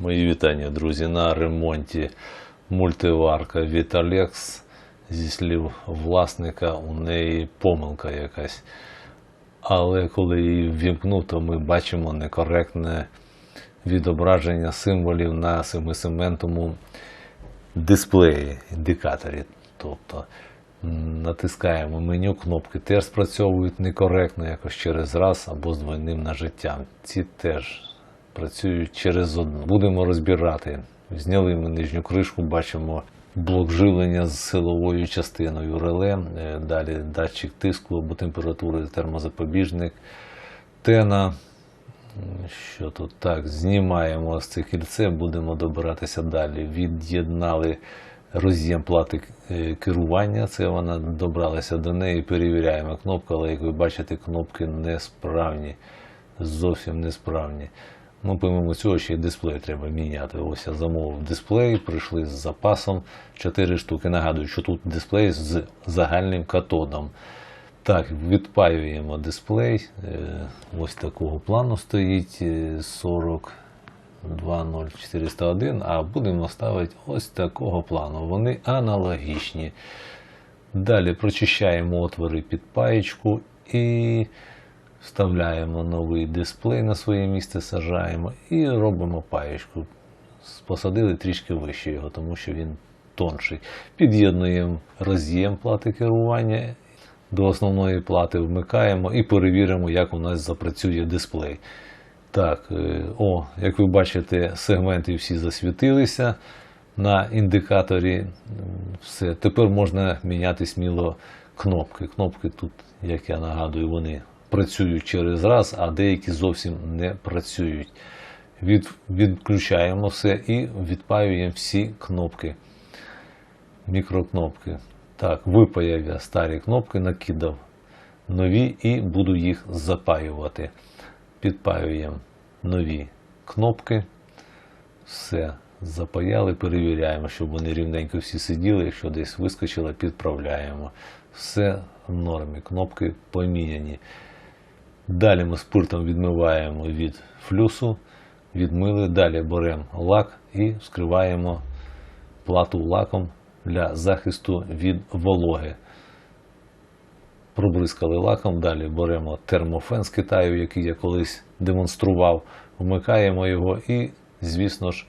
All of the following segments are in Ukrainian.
Мої вітання, друзі, на ремонті мультиварка від. Зі слів власника, у неї помилка якась. Але коли її ввімкнув, то ми бачимо некоректне відображення символів на семисементному дисплеї, індикаторі. Тобто натискаємо меню, кнопки теж спрацьовують некоректно, якось через раз або з двойним нажиттям. Ці теж працюють через одну. Будемо розбирати. Зняли ми нижню кришку, бачимо блок живлення з силовою частиною реле, е, далі датчик тиску або температури, термозапобіжник, тена. Що тут так? Знімаємо з це кільце, будемо добиратися далі. Від'єднали роз'єм плати е, керування. Це вона добралася до неї. Перевіряємо кнопку, але як ви бачите, кнопки несправні. Зовсім несправні. Ну, помимо цього, ще й дисплей треба міняти. Ось я замовив дисплей, прийшли з запасом 4 штуки. Нагадую, що тут дисплей з загальним катодом. Так, відпаюємо дисплей. Е, Ось такого плану стоїть е, 42041, а будемо ставити ось такого плану. Вони аналогічні. Далі прочищаємо отвори під паєчку і вставляємо новий дисплей на своє місце, сажаємо і робимо паєчку. Посадили трішки вище його, тому що він тонший. Під'єднуємо роз'єм плати керування до основної плати, вмикаємо і перевіримо, як у нас запрацює дисплей. Так, е, о, як ви бачите, сегменти всі засвітилися на індикаторі. Все. Тепер можна міняти сміло кнопки. Кнопки тут, як я нагадую, вони працюють через раз, а деякі зовсім не працюють. Від, відключаємо все і відпаюємо всі кнопки. Мікрокнопки. Так, випаяв я старі кнопки, накидав нові і буду їх запаювати. Підпаюємо нові кнопки. Все, запаяли, перевіряємо, щоб вони рівненько всі сиділи. Якщо десь вискочило, підправляємо. Все в нормі, кнопки поміняні. Далі ми спиртом відмиваємо від флюсу, відмили. Далі беремо лак і вскриваємо плату лаком для захисту від вологи. Пробризкали лаком, далі беремо термофен з Китаю, який я колись демонстрував, вмикаємо його і, звісно ж,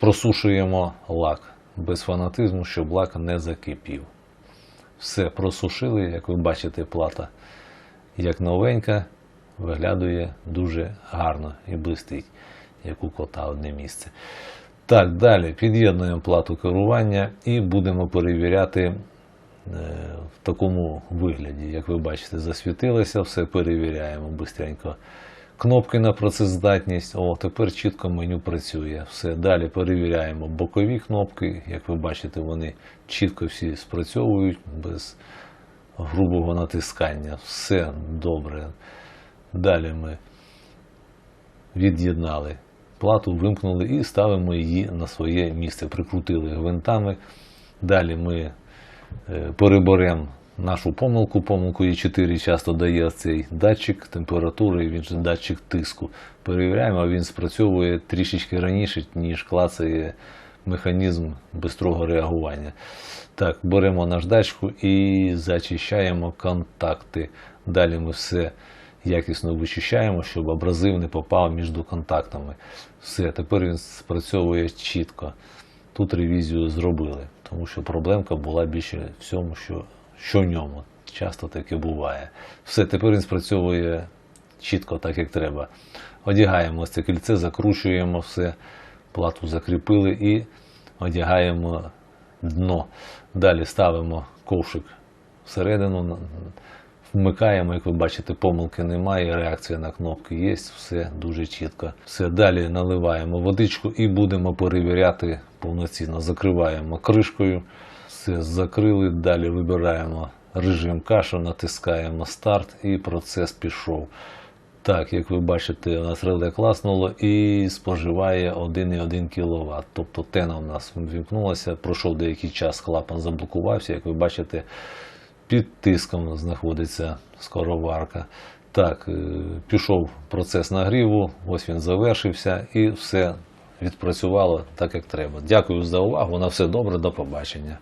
просушуємо лак без фанатизму, щоб лак не закипів. Все просушили, як ви бачите, плата як новенька, виглядає дуже гарно і блистить, як у кота одне місце. Так, далі під'єднуємо плату керування і будемо перевіряти е, в такому вигляді. Як ви бачите, засвітилося, все перевіряємо швидко. Кнопки на процездатність. О, тепер чітко меню працює. Все. Далі перевіряємо бокові кнопки. Як ви бачите, вони чітко всі спрацьовують без грубого натискання. Все добре. Далі ми від'єднали плату, вимкнули і ставимо її на своє місце. Прикрутили гвинтами. Далі ми е, переберемо нашу помилку. Помилку Е4 часто дає цей датчик температури, він же датчик тиску. Перевіряємо, а він спрацьовує трішечки раніше, ніж клацає механізм бистрого реагування. Так, беремо наждачку і зачищаємо контакти. Далі ми все якісно вичищаємо, щоб абразив не попав між контактами. Все, тепер він спрацьовує чітко. Тут ревізію зробили, тому що проблемка була більше всьому, що, що в ньому. Часто таке буває. Все, тепер він спрацьовує чітко, так як треба. Одягаємо це кільце, закручуємо все, плату закріпили і одягаємо дно. Далі ставимо ковшик всередину, вмикаємо, як ви бачите, помилки немає, реакція на кнопки є, все дуже чітко. Все, далі наливаємо водичку і будемо перевіряти повноцінно. Закриваємо кришкою, все закрили, далі вибираємо режим каша, натискаємо старт і процес пішов. Так, як ви бачите, у нас реле класнуло і споживає 1,1 кВт. Тобто тена у нас вімкнулася, пройшов деякий час, клапан заблокувався. Як ви бачите, під тиском знаходиться скороварка. Так, е, пішов процес нагріву, ось він завершився і все відпрацювало так, як треба. Дякую за увагу. На все добре, до побачення.